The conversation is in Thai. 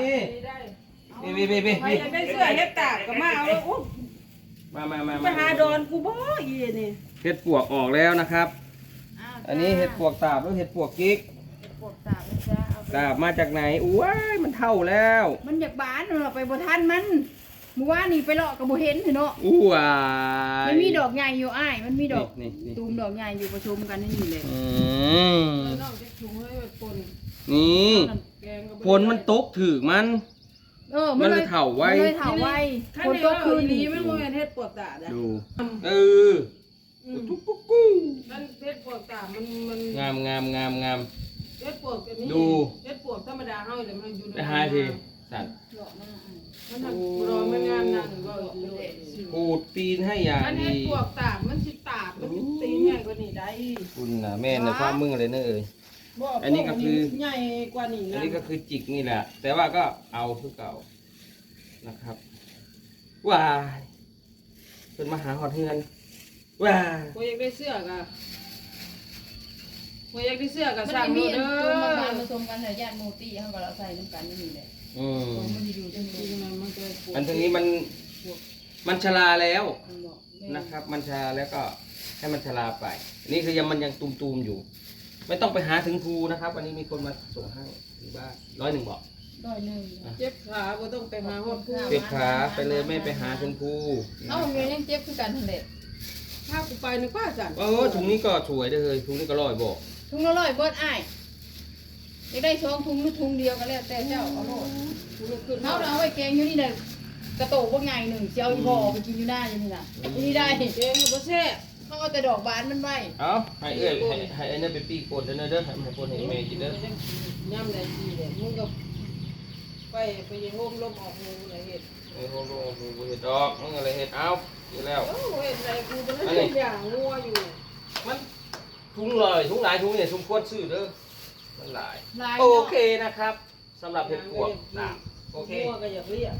นี่ได้นี่นี่นี่นี่ใครอยากได้เสื้อเฮ็ดตากก็มาเอาเลยโอ้มามามาไปหาดอนกูบ่อีนี่เห็ดปวกออกแล้วนะครับาวอันนี้เห็ดปวกตาบหรือเห็ดปวกกิ๊กเห็ดปวกตาบนะจ๊ะเอาไปตาบมาจากไหนอุ้ยมันเท่าแล้วมันอยากบานเราไปบ่ทันมันเมื่อวานนี่ไปเลาะกับบ่เห็นเนาะอู้วาย มันมีดอกใหญ่อยู่อ้ายมันมีดอกนี่นี่ตูมดอกใหญ่อยู่ประชุมกันนี่เลยอืม น้องจะถุงให้ปนนี่แกงก็ฝ นมันตกถึกมัน เออมันเลยเถาไว้ มันเลยเถาไว้คันคนนี้โตก็คืคืนนนี้นี้มันบ่แม่นเฮ็ดปวกตาอะดู เอออืมกุ๊กกุ๊กกู้มันเฮ็ดปวกตามันมันงามงามงามงาม เฮ็ดปวกอันนี้ดู เฮ็ดปวกธรรมดาเฮาเลยมันอยู่ในไปหาทีสั่นเลาะมาอะมันทำรอมันงามนั่นก็อยู่ปูดตีนให้อย่างอันเฮ็ดดีปวกตามันสิตาบมันสิตีใหญ่กว่านี้ได้ คุณน่ะแม่ในความมึงเลยเนอะเอ้ยบ่ อันนี้ก็คือ ใหญ่กว่านี้อันนะนี้ก็คือจิกนี่แหละ แต่ว่าก็เอาคือเก่านะครับ ว้ายเป็นมาหาหอดเฮือน ว้ายบ่อยากได้เสื้อก็บ่อยากได้เสื้อก็มันสั่งจะมีเด้อันตูมมาอผสมกันแต่ญาติโมตี้เขาก็เราใส่น้ำกันนี่แหละอืมมันอยู่จังเลจริยงนะมันก็ปวดอันทางนี้มัน มันชราแล้ว มันบอกแม่นะครับมันชราแล้วก็ให้มันชราไปอันนี้คือยังมันยังตูมๆอยู่ ไม่ต้องไปหาถึงภูนะครับ วันนี้มีคนมาส่งให้ที่บ้านร้อยหนึ่งบอกร้อยหนึ่งเจ็บขาบ่ต้องไปหาฮอดผู้เจ็บขาไปเลยไม่ไปหาถึงภูเอ้าเมียยังเจ็บคือกันทันเด็ดถ้ากูไปนึกว่าสั่นเออถุงนี้ก็สวยเด้อเลยถุงนี้ก็ร้อยบอกถุงละร้อยเบิดอ้ายอยากได้สองถุงหรือถุงเดียวก็แล้วแต่เจ้าเอาโลดกูลุกขึ้นเขาเอาไว้แกงอยู่นี่น่ะกระโตกว่าไงหนึ่งเจียวอีบอไปกินอยู่หน้าอยู่นี่น่ะอยู่นี่ได้เจ๊งบ่แซ่บ เขาเอาแต่ดอกบานมันไว้เอาให้เอ้ยให้ให้ไอ้นั่นไปปีกดเด้อเด้อให้มันคนให้แม่กินเด้อย่ำได้ดีเด้มึงก็ไปไปโฮมลมออกหูอะไรเฮ็ดไอ้โหโหโหเห็ดดอกมึงอะไรเห็ดเอาอยู่แล้วโอ้เฮ็ดอะไรกูเป็นทุกอย่างงัวอยู่ มันถุงเลยถุงหลายถุงเนี่ยถุงควรซื้อเด้อมันหลายลายโอเนาะเคนะครับสำหรับเห็ดปวกนะโอเคงัวก็อยากเรียก